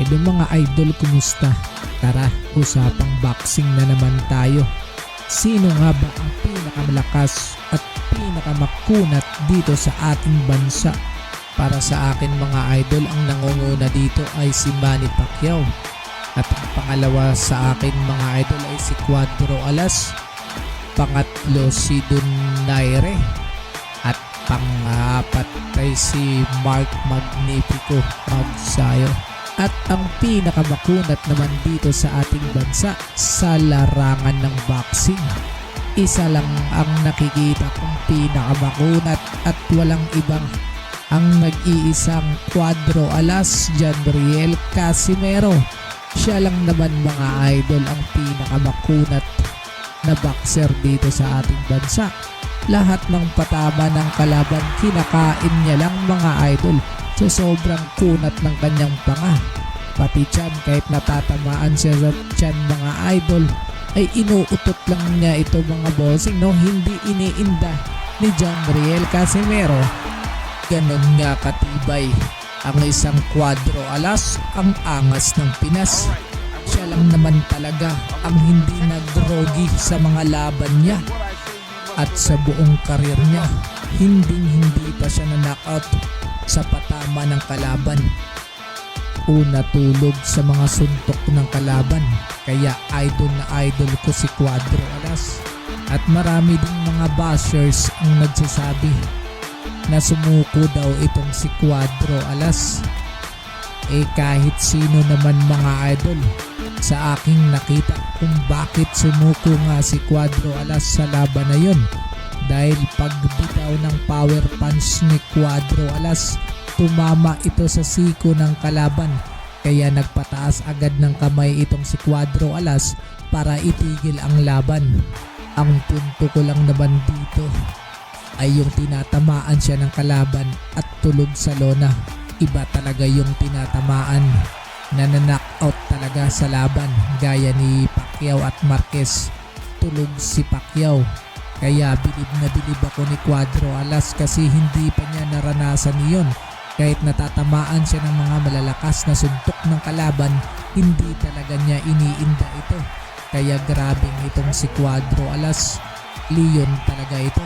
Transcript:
Hello mga idol, kumusta? Tara, usapang boxing na naman tayo. Sino nga ba ang pinakamalakas at pinakamakunat dito sa ating bansa? Para sa akin mga idol, ang nangunguna dito ay si Manny Pacquiao. At ang pangalawa sa akin mga idol ay si Cuadro Alas. Pangatlo si Donaire. At pangapat ay si Mark Magnifico Magsayo. At ang pinakamakunat naman dito sa ating bansa sa larangan ng boxing. Isa lang ang nakikita kong pinakamakunat at walang ibang ang nag-iisang Cuadro Alas Janriel Casimero. Siya lang naman mga idol ang pinakamakunat na boxer dito sa ating bansa. Lahat ng patama ng kalaban kinakain niya lang mga idol sa sobrang kunat ng kanyang panga. Pati tiyan kahit natatamaan siya sa tiyan mga idol ay inuutot lang niya ito mga bossing no? Hindi iniinda ni John Riel Casimero. Ganon nga katibay ang isang kwadro. Alas ang angas ng Pinas. Siya lang naman talaga ang hindi nagrogi sa mga laban niya. At sa buong karir niya hindi hindi pa siya na knockout sa patama ng kalaban. Una tulog sa mga suntok ng kalaban. Kaya idol na idol ko si Cuadro Alas. At marami ding mga bashers ang nagsasabi na sumuko daw itong si Cuadro Alas. Eh kahit sino naman mga idol sa aking nakita kung bakit sumuko nga si Cuadro Alas sa laban na yun dahil pagbitaw ng power punch ni Cuadro Alas tumama ito sa siko ng kalaban kaya nagpataas agad ng kamay itong si Cuadro Alas para itigil ang laban. Ang punto ko lang naman dito ay yung tinatamaan siya ng kalaban at tulog sa lona. Iba talaga yung tinatamaan na na-knockout talaga sa laban gaya ni Pacquiao at Marquez. Tulog si Pacquiao. Kaya bilib na bilib ako ni Cuadro Alas kasi hindi pa niya naranasan iyon kahit natatamaan siya ng mga malalakas na suntok ng kalaban, hindi talaga niya iniinda ito. Kaya grabing itong si Cuadro Alas, Leon talaga ito.